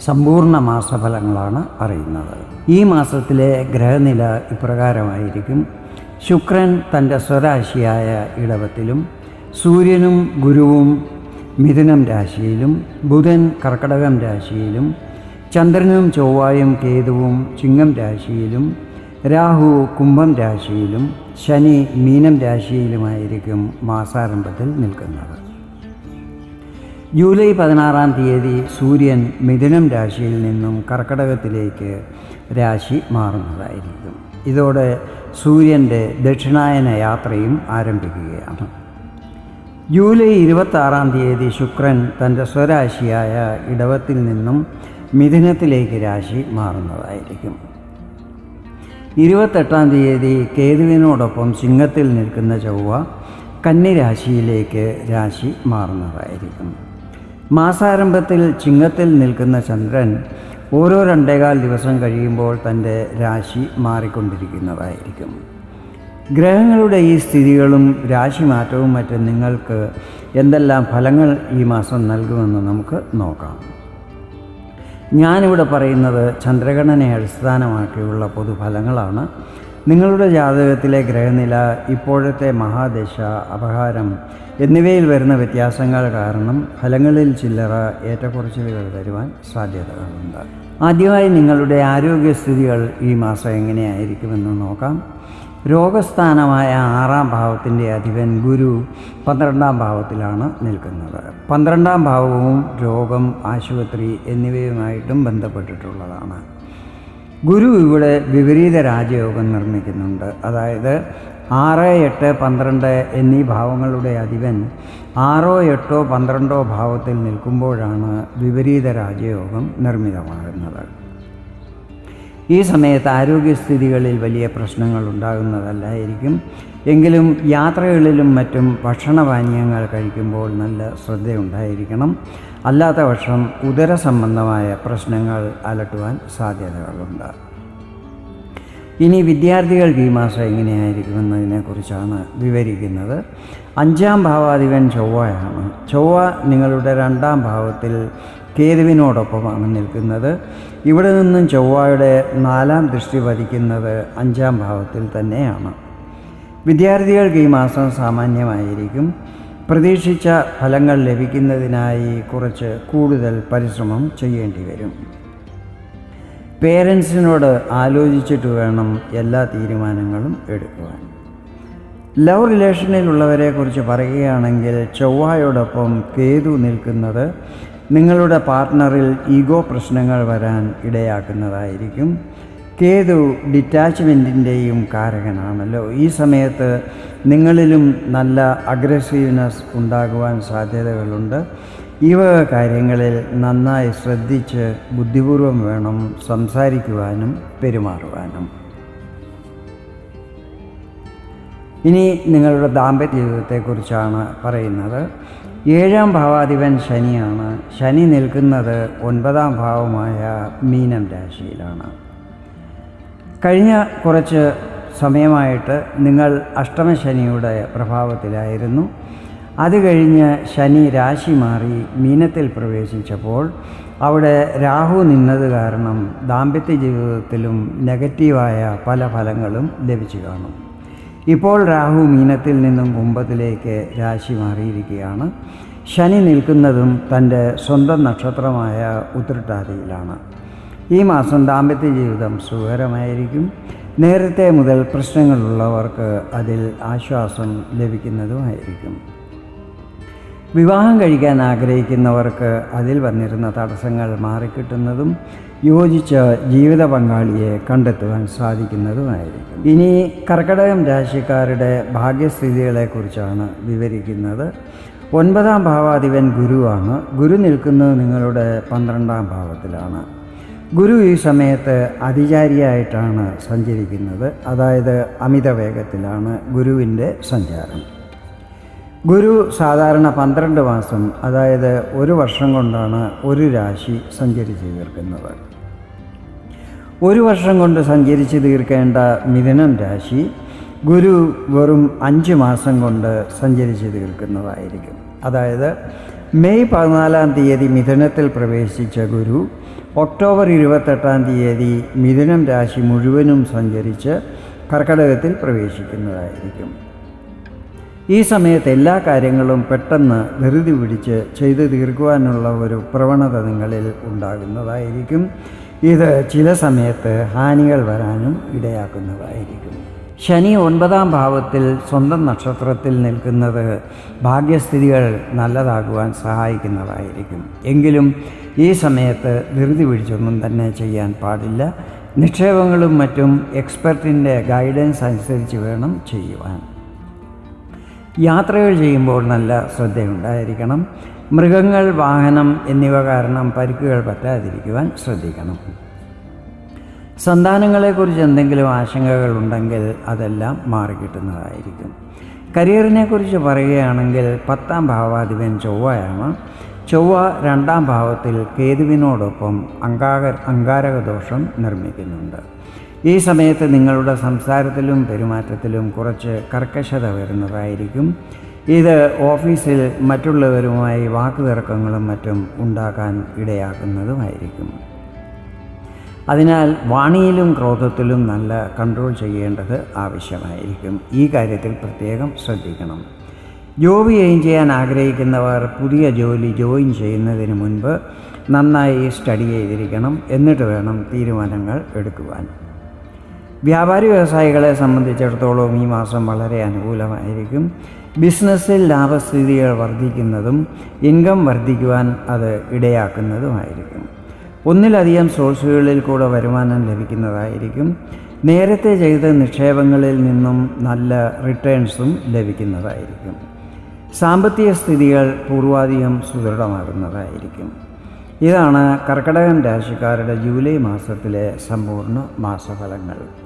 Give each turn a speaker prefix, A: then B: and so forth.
A: സമ്പൂർണ മാസഫലങ്ങളാണ് അറിയുന്നത്. ഈ മാസത്തിലെ ഗ്രഹനില ഇപ്രകാരമായിരിക്കും. ശുക്രൻ തന്റെ സ്വരാശിയായ ഇടവത്തിലും സൂര്യനും ഗുരുവും മിഥുനം രാശിയിലും ബുധൻ കർക്കടകം രാശിയിലും ചന്ദ്രനും ചൊവ്വായും കേതുവും ചിങ്ങം രാശിയിലും രാഹു കുംഭം രാശിയിലും ശനി മീനം രാശിയിലുമായിരിക്കും മാസാരംഭത്തിൽ നിൽക്കുന്നത്. ജൂലൈ പതിനാറാം തീയതി സൂര്യൻ മിഥുനം രാശിയിൽ നിന്നും കർക്കടകത്തിലേക്ക് രാശി മാറുന്നതായിരിക്കും. ഇതോടെ സൂര്യന്റെ ദക്ഷിണായന യാത്രയും ആരംഭിക്കുകയാണ്. ജൂലൈ ഇരുപത്താറാം തീയതി ശുക്രൻ തന്റെ സ്വരാശിയായ ഇടവത്തിൽ നിന്നും മിഥുനത്തിലേക്ക് രാശി മാറുന്നതായിരിക്കും. ഇരുപത്തെട്ടാം തീയതി കേതുവിനോടൊപ്പം സിംഹത്തിൽ നിൽക്കുന്ന ചൊവ്വ കന്നിരാശിയിലേക്ക് രാശി മാറുന്നതായിരിക്കും. മാസാരംഭത്തിൽ ചിങ്ങത്തിൽ നിൽക്കുന്ന ചന്ദ്രൻ ഓരോ രണ്ടേകാൽ ദിവസം കഴിയുമ്പോൾ തന്റെ രാശി മാറിക്കൊണ്ടിരിക്കുന്നതായിരിക്കും. ഗ്രഹങ്ങളുടെ ഈ സ്ഥിതികളും രാശി മാറ്റവും മറ്റും നിങ്ങൾക്ക് എന്തെല്ലാം ഫലങ്ങൾ ഈ മാസം നൽകുമെന്ന് നമുക്ക് നോക്കാം. ഞാനിവിടെ പറയുന്നത് ചന്ദ്രഗണനെ അടിസ്ഥാനമാക്കിയുള്ള പൊതുഫലങ്ങളാണ്. നിങ്ങളുടെ ജാതകത്തിലെ ഗ്രഹനില ഇപ്പോഴത്തെ മഹാദശ അപഹാരം എന്നിവയിൽ വരുന്ന വ്യത്യാസങ്ങൾ കാരണം ഫലങ്ങളിൽ ചില്ലറ ഏറ്റക്കുറച്ചിലുകൾ വരുവാൻ സാധ്യതകളുണ്ട്. ആദ്യമായി നിങ്ങളുടെ ആരോഗ്യസ്ഥിതികൾ ഈ മാസം എങ്ങനെയായിരിക്കുമെന്ന് നോക്കാം. രോഗസ്ഥാനമായ ആറാം ഭാവത്തിന്റെ അധിപൻ ഗുരു പന്ത്രണ്ടാം ഭാവത്തിലാണ് നിൽക്കുന്നത്. പന്ത്രണ്ടാം ഭാവവും രോഗം ആശുപത്രി എന്നിവയുമായിട്ടും ബന്ധപ്പെട്ടിട്ടുള്ളതാണ്. ഗുരു ഇവിടെ വിപരീത രാജയോഗം നിർമ്മിക്കുന്നുണ്ട്. അതായത് ആറ് എട്ട് പന്ത്രണ്ട് എന്നീ ഭാവങ്ങളുടെ അധിപൻ ആറോ എട്ടോ പന്ത്രണ്ടോ ഭാവത്തിൽ നിൽക്കുമ്പോഴാണ് വിപരീത രാജയോഗം നിർമ്മിതമാകുന്നത്. ഈ സമയത്ത് ആരോഗ്യസ്ഥിതികളിൽ വലിയ പ്രശ്നങ്ങൾ ഉണ്ടാകുന്നതല്ലായിരിക്കും. എങ്കിലും യാത്രകളിലും മറ്റും ഭക്ഷണപാനീയങ്ങൾ കഴിക്കുമ്പോൾ നല്ല ശ്രദ്ധയുണ്ടായിരിക്കണം. അല്ലാത്ത പക്ഷം ഉദര സംബന്ധമായ പ്രശ്നങ്ങൾ അലട്ടുവാൻ സാധ്യതകളുണ്ട്. ഇനി വിദ്യാർത്ഥികൾക്ക് ഈ മാസം എങ്ങനെയായിരിക്കുമെന്നതിനെക്കുറിച്ചാണ് വിവരിക്കുന്നത്. അഞ്ചാം ഭാവാധിപൻ ചൊവ്വയാണ്. ചൊവ്വ നിങ്ങളുടെ രണ്ടാം ഭാവത്തിൽ കേതുവിനോടൊപ്പമാണ് നിൽക്കുന്നത്. ഇവിടെ നിന്നും ചൊവ്വയുടെ നാലാം ദൃഷ്ടി പതിക്കുന്നത് അഞ്ചാം ഭാവത്തിൽ തന്നെയാണ്. വിദ്യാർത്ഥികൾക്ക് ഈ മാസം സാമാന്യമായിരിക്കും. പ്രതീക്ഷിച്ച ഫലങ്ങൾ ലഭിക്കുന്നതിനായി കുറച്ച് കൂടുതൽ പരിശ്രമം ചെയ്യേണ്ടി വരും. പേരൻസിനോട് ആലോചിച്ചിട്ട് വേണം എല്ലാ തീരുമാനങ്ങളും എടുക്കുവാൻ. ലവ് റിലേഷനിലുള്ളവരെ കുറിച്ച് പറയുകയാണെങ്കിൽ ചൊവ്വായോടൊപ്പം കേതു നിൽക്കുന്നത് നിങ്ങളുടെ പാർട്ട്ണറിൽ ഈഗോ പ്രശ്നങ്ങൾ വരാൻ ഇടയാക്കുന്നതായിരിക്കും. കേതു ഡിറ്റാച്ച്മെന്റിന്റെയും കാരകനാണല്ലോ. ഈ സമയത്ത് നിങ്ങളിലും നല്ല അഗ്രസീവ്നെസ് ഉണ്ടാകുവാൻ സാധ്യതകളുണ്ട്. ഈ വക കാര്യങ്ങളിൽ നന്നായി ശ്രദ്ധിച്ച് ബുദ്ധിപൂർവം വേണം സംസാരിക്കുവാനും പെരുമാറുവാനും. ഇനി നിങ്ങളുടെ ദാമ്പത്യ ജീവിതത്തെക്കുറിച്ചാണ് പറയുന്നത്. ഏഴാം ഭാവാധിപൻ ശനിയാണ്. ശനി നിൽക്കുന്നത് ഒൻപതാം ഭാവമായ മീനം രാശിയിലാണ്. കഴിഞ്ഞ കുറച്ച് സമയമായിട്ട് നിങ്ങൾ അഷ്ടമശനിയുടെ പ്രഭാവത്തിലായിരുന്നു. അത് കഴിഞ്ഞ് ശനി രാശി മാറി മീനത്തിൽ പ്രവേശിച്ചപ്പോൾ അവിടെ രാഹു നിന്നത് കാരണം ദാമ്പത്യ ജീവിതത്തിലും നെഗറ്റീവായ പല ഫലങ്ങളും ലഭിച്ചു കാണും. ഇപ്പോൾ രാഹു മീനത്തിൽ നിന്നും കുംഭത്തിലേക്ക് രാശി മാറിയിരിക്കുകയാണ്. ശനി നിൽക്കുന്നതും തന്റെ സ്വന്തം നക്ഷത്രമായ ഉത്രട്ടാതിയിലാണ്. ഈ മാസം ദാമ്പത്യ ജീവിതം സുഖകരമായിരിക്കും. നേരത്തെ മുതൽ പ്രശ്നങ്ങളുള്ളവർക്ക് അതിൽ ആശ്വാസം ലഭിക്കുന്നതുമായിരിക്കും. വിവാഹം കഴിക്കാൻ ആഗ്രഹിക്കുന്നവർക്ക് അതിൽ വന്നിരുന്ന തടസ്സങ്ങൾ മാറിക്കിട്ടുന്നതും യോജിച്ച ജീവിത പങ്കാളിയെ കണ്ടെത്തുവാൻ സാധിക്കുന്നതുമായിരിക്കും. ഇനി കർക്കടകം രാശിക്കാരുടെ ഭാഗ്യസ്ഥിതികളെക്കുറിച്ചാണ് വിവരിക്കുന്നത്. ഒൻപതാം ഭാവാധിപൻ ഗുരുവാണ്. ഗുരു നിൽക്കുന്നത് നിങ്ങളുടെ പന്ത്രണ്ടാം ഭാവത്തിലാണ്. ഗുരു ഈ സമയത്ത് അതിചാരിയായിട്ടാണ് സഞ്ചരിക്കുന്നത്. അതായത് അമിത വേഗത്തിലാണ് ഗുരുവിന്റെ സഞ്ചാരം. ഗുരു സാധാരണ പന്ത്രണ്ട് മാസം അതായത് ഒരു വർഷം കൊണ്ടാണ് ഒരു രാശി സഞ്ചരിച്ച് തീർക്കുന്നത്. ഒരു വർഷം കൊണ്ട് സഞ്ചരിച്ച് തീർക്കേണ്ട മിഥുനം രാശി ഗുരു വെറും അഞ്ച് മാസം കൊണ്ട് സഞ്ചരിച്ച് തീർക്കുന്നതായിരിക്കും. അതായത് മെയ് പതിനാലാം തീയതി മിഥുനത്തിൽ പ്രവേശിച്ച ഗുരു ഒക്ടോബർ ഇരുപത്തെട്ടാം തീയതി മിഥുനം രാശി മുഴുവനും സഞ്ചരിച്ച് കർക്കടകത്തിൽ പ്രവേശിക്കുന്നതായിരിക്കും. ഈ സമയത്ത് എല്ലാ കാര്യങ്ങളും പെട്ടെന്ന് ധൃതി പിടിച്ച് ചെയ്തു തീർക്കുവാനുള്ള ഒരു പ്രവണത നിങ്ങളിൽ ഉണ്ടാകുന്നതായിരിക്കും. ഇത് ചില സമയത്ത് ഹാനികൾ വരാനും ഇടയാക്കുന്നതായിരിക്കും. ശനി ഒൻപതാം ഭാവത്തിൽ സ്വന്തം നക്ഷത്രത്തിൽ നിൽക്കുന്നത് ഭാഗ്യസ്ഥിതികൾ നല്ലതാകുവാൻ സഹായിക്കുന്നതായിരിക്കും. എങ്കിലും ഈ സമയത്ത് ധൃതി പിടിച്ചൊന്നും തന്നെ ചെയ്യാൻ പാടില്ല. നിക്ഷേപങ്ങളും മറ്റും എക്സ്പെർട്ടിന്റെ ഗൈഡൻസ് അനുസരിച്ച് വേണം ചെയ്യുവാൻ. യാത്രകൾ ചെയ്യുമ്പോൾ നല്ല ശ്രദ്ധയുണ്ടായിരിക്കണം. മൃഗങ്ങൾ വാഹനം എന്നിവ കാരണം പരിക്കുകൾ പറ്റാതിരിക്കുവാൻ ശ്രദ്ധിക്കണം. സന്താനങ്ങളെക്കുറിച്ച് എന്തെങ്കിലും ആശങ്കകൾ ഉണ്ടെങ്കിൽ അതെല്ലാം മാറിക്കിട്ടുന്നതായിരിക്കും. കരിയറിനെക്കുറിച്ച് പറയുകയാണെങ്കിൽ പത്താം ഭാവാധിപൻ ചൊവ്വയാണ്. ചൊവ്വ രണ്ടാം ഭാവത്തിൽ കേതുവിനോടൊപ്പം അങ്കാക അങ്കാരക ദോഷം നിർമ്മിക്കുന്നുണ്ട്. ഈ സമയത്ത് നിങ്ങളുടെ സംസാരത്തിലും പെരുമാറ്റത്തിലും കുറച്ച് കർക്കശത വരുന്നതായിരിക്കും. ഇത് ഓഫീസിൽ മറ്റുള്ളവരുമായി വാക്കുതർക്കങ്ങളും മറ്റും ഉണ്ടാക്കാൻ ഇടയാക്കുന്നതുമായിരിക്കും. അതിനാൽ വാണിയിലും ക്രോധത്തിലും നല്ല കൺട്രോൾ ചെയ്യേണ്ടത് ആവശ്യമായിരിക്കും. ഈ കാര്യത്തിൽ പ്രത്യേകം ശ്രദ്ധിക്കണം. ജോബ് ജോയിൻ ചെയ്യാൻ ആഗ്രഹിക്കുന്നവർ പുതിയ ജോലി ജോയിൻ ചെയ്യുന്നതിന് മുൻപ് നന്നായി സ്റ്റഡി ചെയ്തിരിക്കണം. എന്നിട്ട് വേണം തീരുമാനങ്ങൾ എടുക്കുവാൻ. വ്യാപാരി വ്യവസായികളെ സംബന്ധിച്ചിടത്തോളം ഈ മാസം വളരെ അനുകൂലമായിരിക്കും. ബിസിനസ്സിൽ ലാഭസ്ഥിതികൾ വർദ്ധിക്കുന്നതും ഇൻകം വർദ്ധിക്കുവാൻ അത് ഇടയാക്കുന്നതുമായിരിക്കും. ഒന്നിലധികം സോഴ്സുകളിൽ കൂടെ വരുമാനം ലഭിക്കുന്നതായിരിക്കും. നേരത്തെ ചെയ്ത നിക്ഷേപങ്ങളിൽ നിന്നും നല്ല റിട്ടേൺസും ലഭിക്കുന്നതായിരിക്കും. സാമ്പത്തിക സ്ഥിതികൾ പൂർവാധികം സുദൃഢമാകുന്നതായിരിക്കും. ഇതാണ് കർക്കടകൻ രാശിക്കാരുടെ ജൂലൈ മാസത്തിലെ സമ്പൂർണ മാസഫലങ്ങൾ.